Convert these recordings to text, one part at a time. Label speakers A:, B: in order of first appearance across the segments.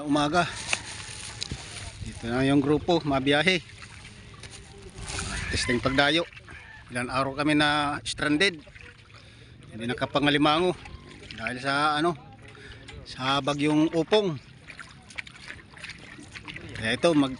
A: Umaga. Dito na yung grupo, mabiyahe. Testing pagdayo. Ilan araw kami na stranded. Hindi nakapangalimango. Dahil sa ano, sa bagyong upong. Kaya ito, mag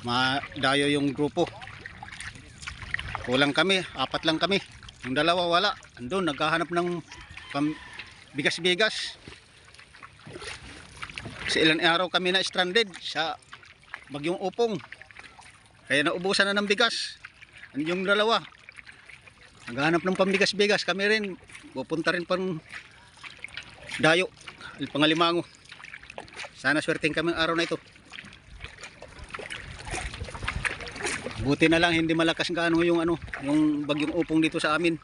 A: madayo yung grupo. Kulang kami, apat lang kami. Yung dalawa wala. Andun, naghahanap ng bigas-bigas. Sa ilang araw kami na stranded sa bagyong upong. Kaya naubusan na ng bigas. Ang Yung dalawa. Naghahanap ng pambigas-bigas. Kami rin. Pupunta rin pang dayo. Pangalimango. Sana swerteng kami araw na ito. Buti na lang hindi malakas gaano yung ano, yung bagyong upong dito sa amin.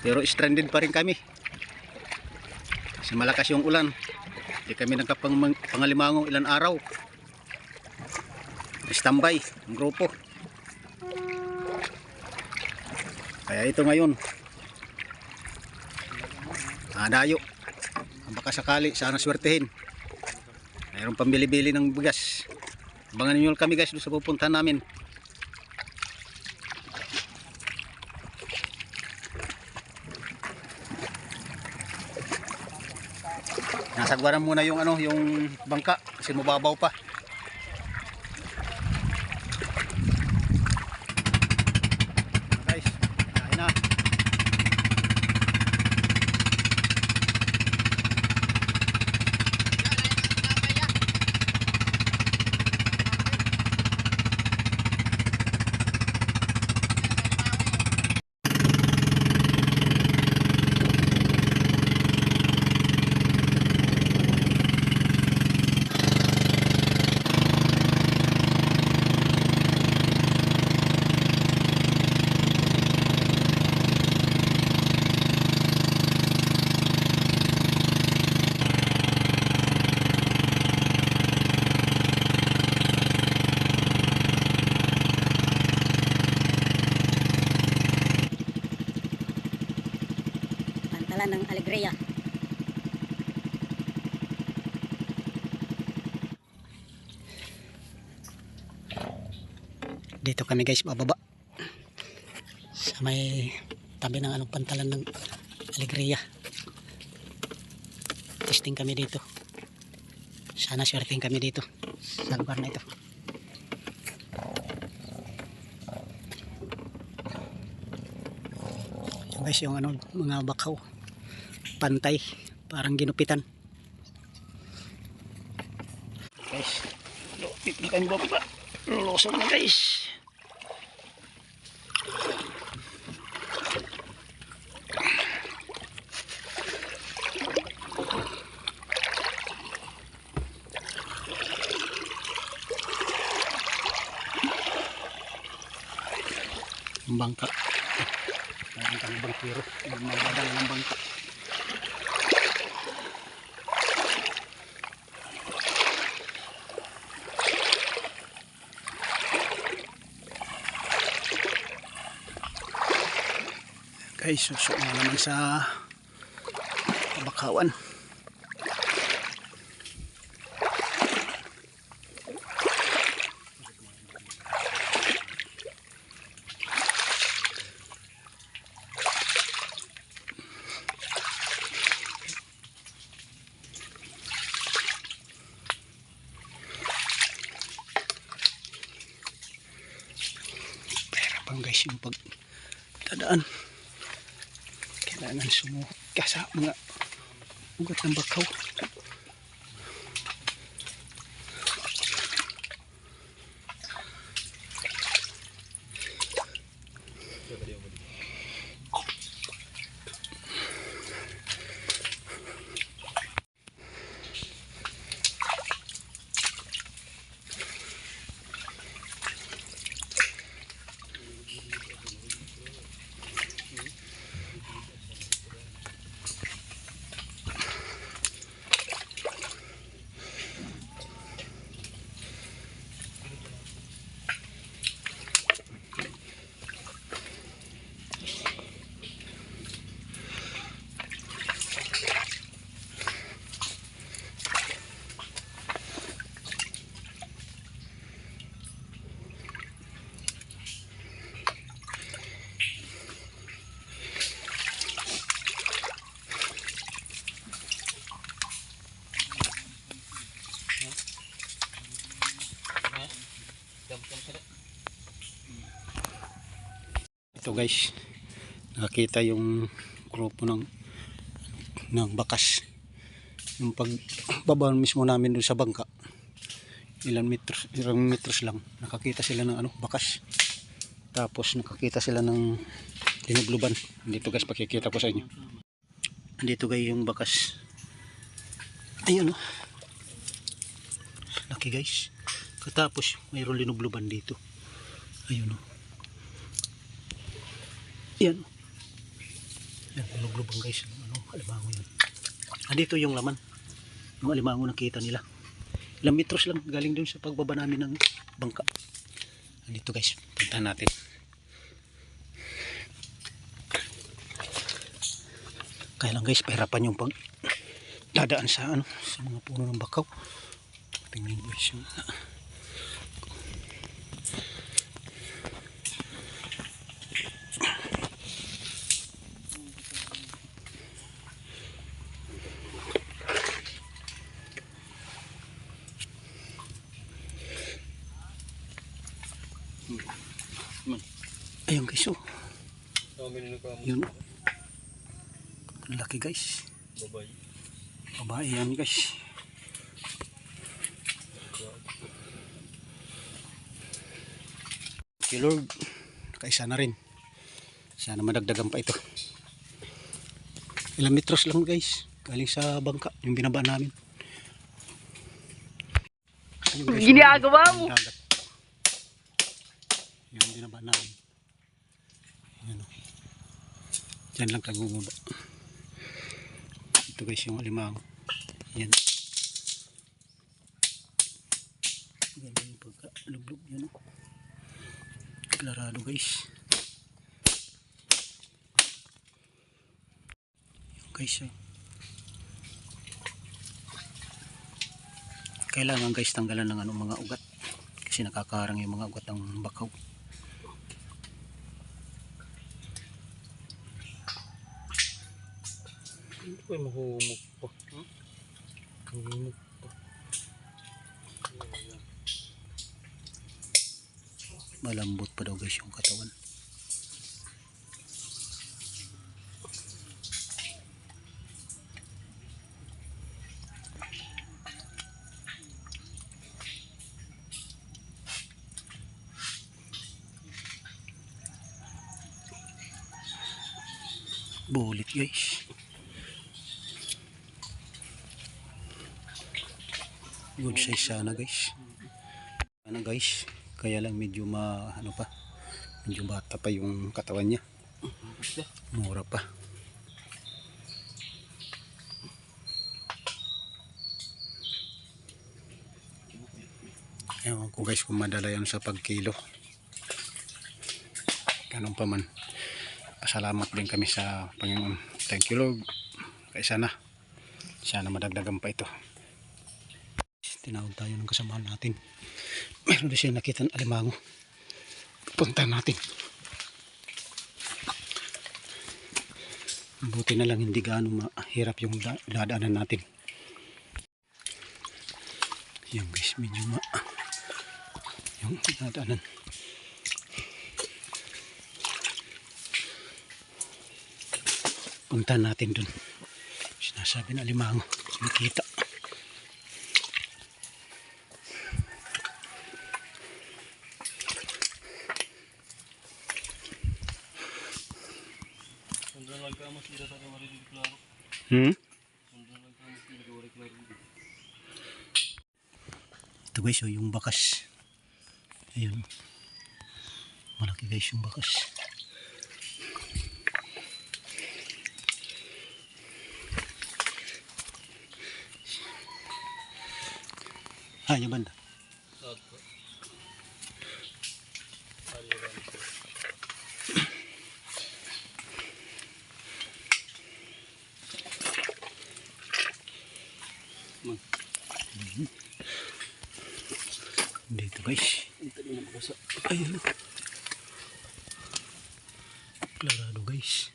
A: Pero stranded pa rin kami. Kasi malakas yung ulan. Hindi kami nagkapangalimango ilan araw. Standby ang grupo. Kaya ito ngayon. Nadayo. Baka sakali, sana swertehin. Mayroon pambili-bili ng bigas. Abangan ninyo kami guys doon sa pupuntahan namin. Nasagwaran muna yung ano, yung bangka kasi mababaw pa. Guys, kain na.
B: Pantalan ng Alegria.
A: Dito kami guys bababa. Sa may tabi ng anong pantalan ng Alegria. Testing kami dito. Sana swerting kami dito sa lugar na ito. Guys yung ano mga bakaw pantay parang ginupitan guys lupit na kami bababa Lulusog na guys. Ang bangka. Ang kang bangkiro. Ang mabadang ng bangka. Guys susok na naman sa bakawan pang guys yung pagdadaan kailangan sumuot ka sa mga ugat ng bakaw Ito guys, nakakita yung grupo ng ng bakas. Yung pagbaba mismo namin doon sa bangka. Ilan metros, ilang metros lang. Nakakita sila ng ano, bakas. Tapos nakakita sila ng linugluban. Dito guys, pakikita ko sa inyo. Dito guys yung bakas. Ayun oh. Laki guys. Katapos mayroon linugluban dito. Ayun oh. Yan. Yan, linugluban guys. Ano, alimango yun. Andito yung laman. Yung alimango nakita nila. Ilang metros lang galing dun sa pagbaba namin ng bangka. Andito guys, punta natin. Kaya lang guys, pahirapan yung pag dadaan sa ano, sa mga puno ng bakaw. Tingnan guys yung Ayun guys, oh. Yun. Ang Laki guys.
C: Babay.
A: Babae yan guys. Okay Lord, nakaisa na rin. Sana madagdagan pa ito. Ilang metros lang guys. Galing sa bangka, yung binaba namin.
D: Ginagawa mo.
A: Yung binaba namin. Ayan o. Diyan lang kagubaba. Ito guys yung alimango. Yan. Ganda yung pagkalublog yan o. Klarado guys. Yung guys oh. Kailangan guys tanggalan ng ano, mga ugat. Kasi nakakarang yung mga ugat ng bakaw.
C: Hindi ko mahumok pa. Mahumok pa.
A: Malambot pa daw guys yung katawan. Bulit guys. Good size sana guys. Ano guys, kaya lang medyo ma ano pa. Medyo bata pa yung katawan niya. Mura pa. Ewan ko guys kung madala yan sa pagkilo. Ganun pa man. Pasalamat din kami sa Panginoon. Thank you Lord. Kaya sana, sana madagdagan pa ito. Tinawag tayo ng kasamahan natin. Meron din siya nakita ng alimango. Punta natin. Buti na lang hindi gaano mahirap yung da- dadaanan natin. Yan guys, medyo ma... Yung dadaanan. Punta natin dun. Sinasabi na alimango. Nakita.
C: Sandra nagkamas, hindi na tayo marinig klaro.
A: Hmm?
C: Sandra nagkamas, hindi na tayo klaro.
A: Ito guys, oh, yung bakas. Ayun. Malaki guys yung bakas. Ah, yung banda. sa ayun klarado guys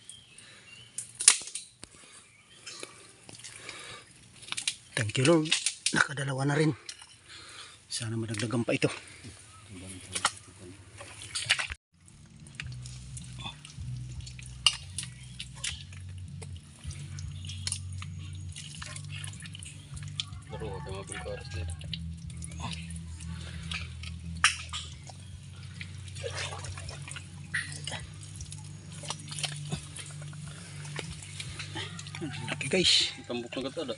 A: thank you lord nakadalawa na rin sana madagdagan pa ito
C: Oh. Pero huwag ka
A: mabulkaras dito. Guys.
C: Tambok na katada.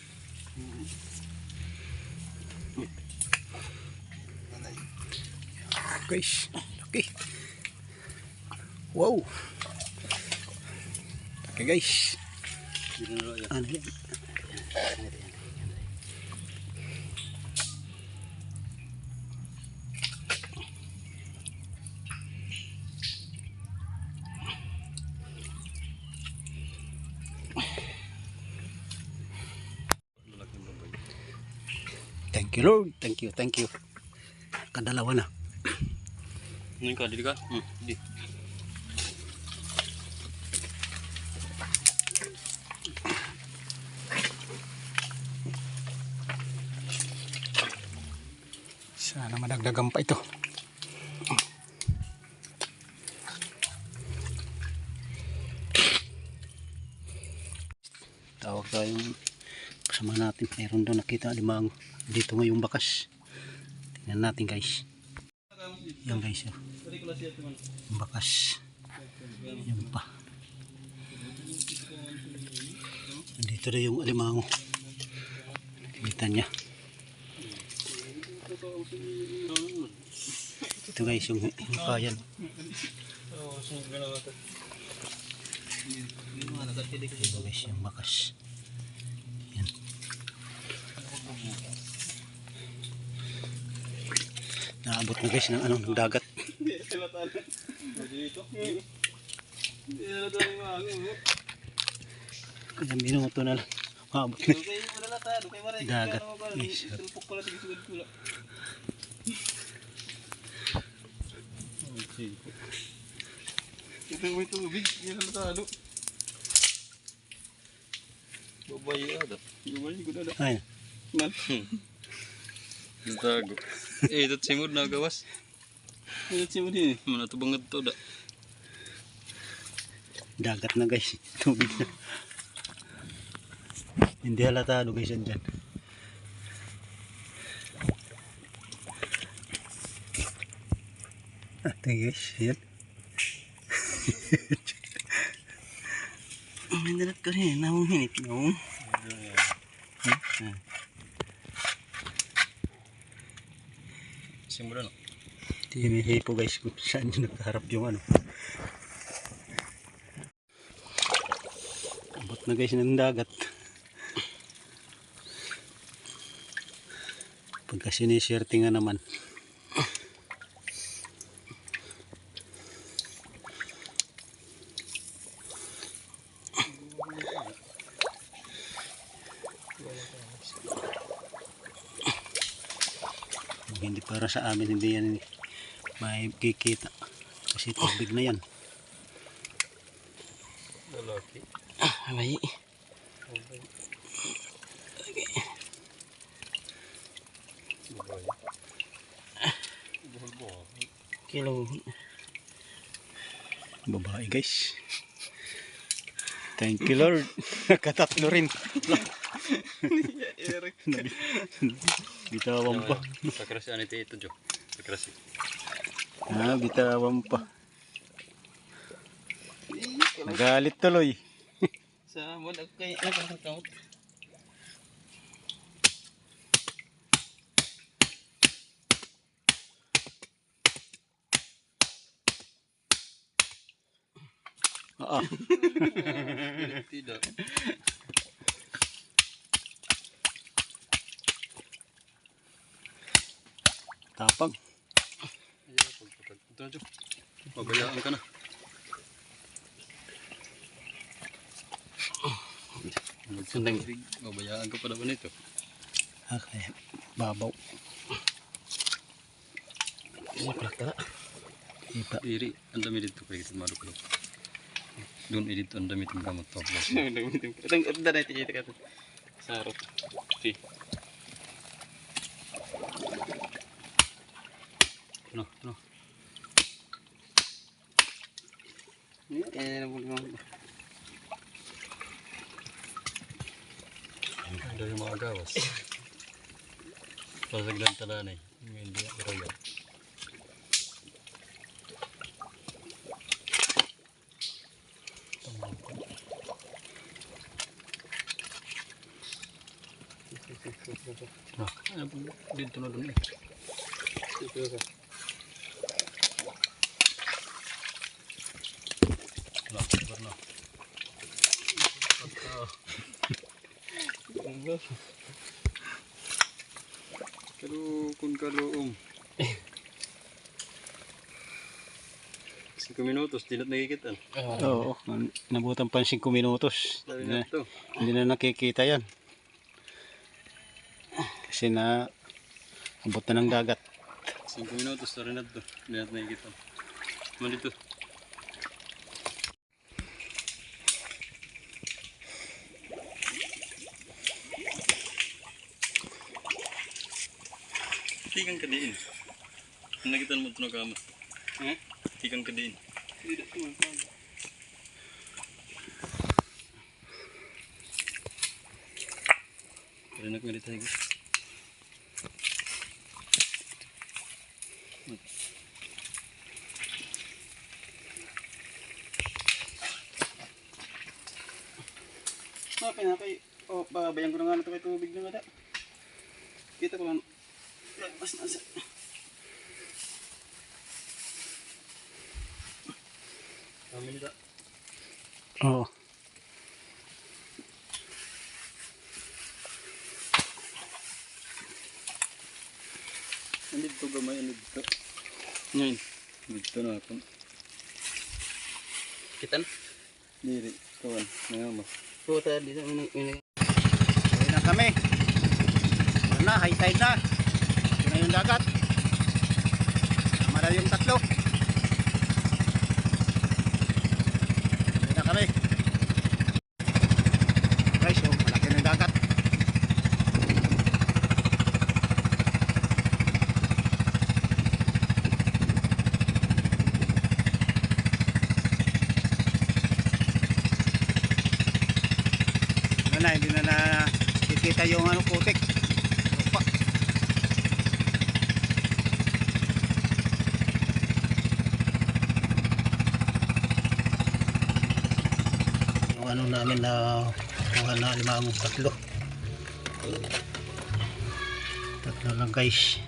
A: Guys, laki. Wow. Laki guys. Ano yan? Lord. Thank you, thank you. Kadalawa na.
C: Ngayon ka, ka? Hmm, di.
A: Sana madagdagan pa ito. Mayroon doon nakita limang dito ngayong bakas. Tingnan natin guys. Yan guys. Oh. Yung bakas. Yan pa. Dito na yung alimango. Kita niya. Ito guys yung
C: ka.
A: Ito guys yung bakas. Naabot na guys ng ano, ng dagat. Ilang minuto na lang. Maabot na. Dagat.
C: Kaya pula. Ito mo ito, big. Yan ang natalo. Babae ada. Babae ko na
A: Ay,
C: Man. Natago. Eh, ito simod na gawas. Ito simod din. Mana to banget to da.
A: dagat na guys. Tubig na. Hindi halatado guys yan dyan. Ate guys, yan.
B: May dalat ko rin. Nawang minit. Nawang.
C: Simod ano?
A: Tinihipo guys kung saan yung nagkaharap yung ano. Abot na guys ng dagat. Pagka siniswerte nga naman. Hindi para sa amin, hindi yan may kikita. Kasi tubig na yan.
C: Lalaki.
B: Ah, may.
C: Buhol.
B: Kilo.
A: Babae guys. Thank you Lord. Nakatatlo rin. bitawan pa.
C: Sakrasi ano ito ito, Jo? Sakrasi.
A: Ah, bitawan pa. Nagalit tuloy.
C: Sa mo na kay ano kang?
A: Oo.
C: Tidak.
A: Tapang.
C: Ayaw pagpatag. Ito na, Jo. Mabayaan ka na. Ka pa naman ito.
A: Kaya babaw.
B: Maklak tala.
A: Iba.
C: Iri, ang dami dito kaya kita. Doon edit ang dami itong gamot to.
B: Itong unda na ito ka.
C: Sarap. Si. Ano, ano.
B: Eh, nabuli mo.
C: Ang dami mga gawas. Pasaglan tanan eh. Hindi ako raga. Ah, ano po dito na dun eh. Wala, sabar na. Pero kung kaloong. 5 minutos, di na nakikita.
A: Oo, nabutan pa 5 minutos. Hindi
C: na
A: hindi na nakikita yan. Kasi na abot na ng dagat.
C: 5 minutos, sorry na ito. Di na nakikita. Naman dito. Tikang ka diin. Ito na kama. Eh? Tikang ka diin. Rinak nga dito higit.
B: Ah, pinapay. Oh, babayan ko na nga na ito kay tubig na nga. Kita ko lang. Lagpas na
C: nita.
A: Oo.
C: Andito gamay, andito.
B: Ngayon.
C: Dito na ako.
B: Kita na.
C: Diri, kawan. Ngayon mo.
B: Puta, dito. May, may,
A: Uwi na kami. Ano na, high tide na. Ito na yung dagat. Tama na yung tatlo. Uwi na kami. Guys, oh, malaki ng dagat. Na, hindi na na kikita yung ano putik. Opa. Yung ano namin na mga na limang tatlo. Tatlo lang guys.